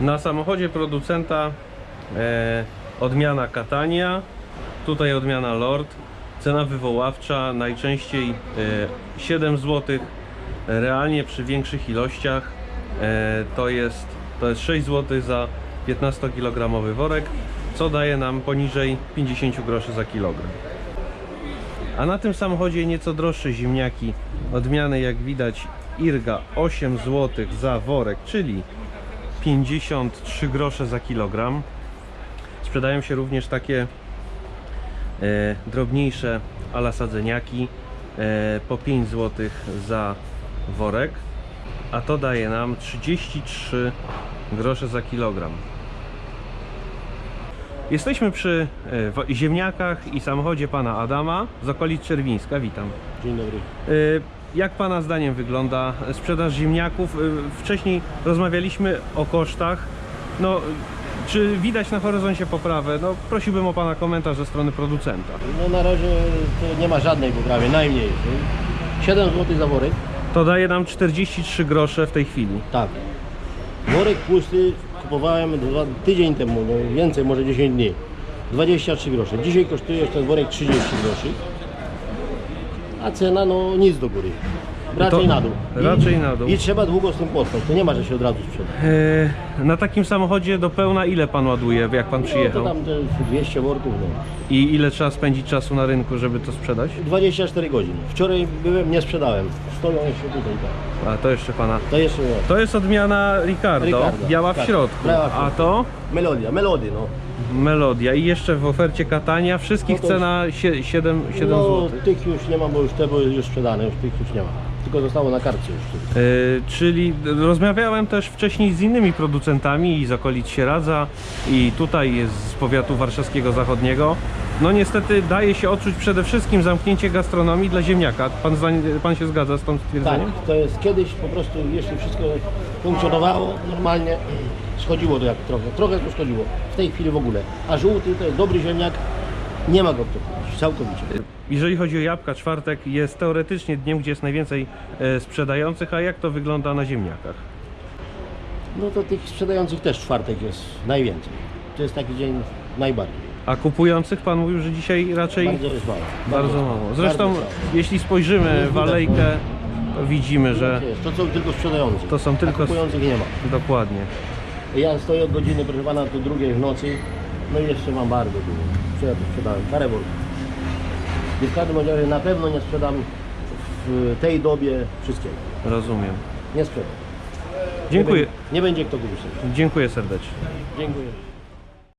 Na samochodzie producenta e, odmiana Catania, tutaj odmiana Lord. Cena wywoławcza najczęściej e, 7 zł. Realnie przy większych ilościach e, to, jest, to jest 6 zł za 15-kilogramowy worek, co daje nam poniżej 50 groszy za kilogram. A na tym samochodzie nieco droższe ziemniaki odmiany jak widać Irga 8 zł za worek, czyli 53 grosze za kilogram. Sprzedają się również takie e, drobniejsze ala sadzeniaki e, po 5 zł za worek, a to daje nam 33 grosze za kilogram. Jesteśmy przy e, ziemniakach i samochodzie pana Adama z okolic Czerwińska. Witam. Dzień dobry. Jak Pana zdaniem wygląda sprzedaż ziemniaków? Y, Wcześniej rozmawialiśmy o kosztach. No, czy widać na horyzoncie poprawę? No, prosiłbym o Pana komentarz ze strony producenta. No na razie to nie ma żadnej poprawy, najmniej. 7 zł za worek. To daje nam 43 grosze w tej chwili. Tak. Worek pusty kupowałem dwa, tydzień temu, no więcej, może 10 dni. 23 grosze. Dzisiaj kosztuje ten worek 30 groszy. A cena no nic do góry. Raczej na dół. I, raczej na dół. I trzeba długo z tym potrwać. To nie ma, że się od razu sprzeda. Y, Na takim samochodzie do pełna ile Pan ładuje, jak Pan No to przyjechał? tam te 200 worków, no. I ile trzeba spędzić czasu na rynku, żeby to sprzedać? 24 godziny. Wczoraj byłem, nie sprzedałem. Stoją jeszcze tutaj. Tak. A to jeszcze Pana. To jeszcze nie. To jest odmiana Ricardo, Ricardo, biała w tak, środku. biała w A środku. to? Melodia, melody, no. Melodia i jeszcze w ofercie Katania wszystkich No to cena sie- 7, 7 no, zł. tych już nie ma, bo już te były już sprzedane, już tych już nie ma. Tylko zostało na kartce już. Yy, czyli rozmawiałem też wcześniej z innymi producentami i z okolic Sieradza i tutaj jest z powiatu warszawskiego zachodniego. No niestety daje się odczuć przede wszystkim zamknięcie gastronomii dla ziemniaka. Pan, pan się zgadza z Tak, stwierdzeniem? to jest kiedyś po prostu, jeśli wszystko funkcjonowało normalnie, schodziło to jak trochę, trochę to schodziło. W tej chwili w ogóle. A żółty to jest dobry ziemniak, nie ma go kto kupić, całkowicie. Jeżeli chodzi o jabłka, czwartek jest teoretycznie dniem, gdzie jest najwięcej e, sprzedających, a jak to wygląda na ziemniakach? No to tych sprzedających też czwartek jest najwięcej. To jest taki dzień najbardziej. A kupujących pan mówił, że dzisiaj raczej Bardzo jest mało. bardzo mało. Zresztą bardzo mało. jeśli spojrzymy w alejkę, to widzimy, że To, są tylko sprzedający. to są tylko... kupujących nie ma. Dokładnie. Ja stoję od godziny, proszę pana, do drugiej w nocy. No i jeszcze mam bardzo dużo. Co ja tu sprzedałem? Parę worków. I w każdym razie na pewno nie sprzedam w tej dobie wszystkiego. Rozumiem. Nie sprzedam. Dziękuję. Nie będzie, nie będzie kto kupić. Dziękuję serdecznie. Dziękuję.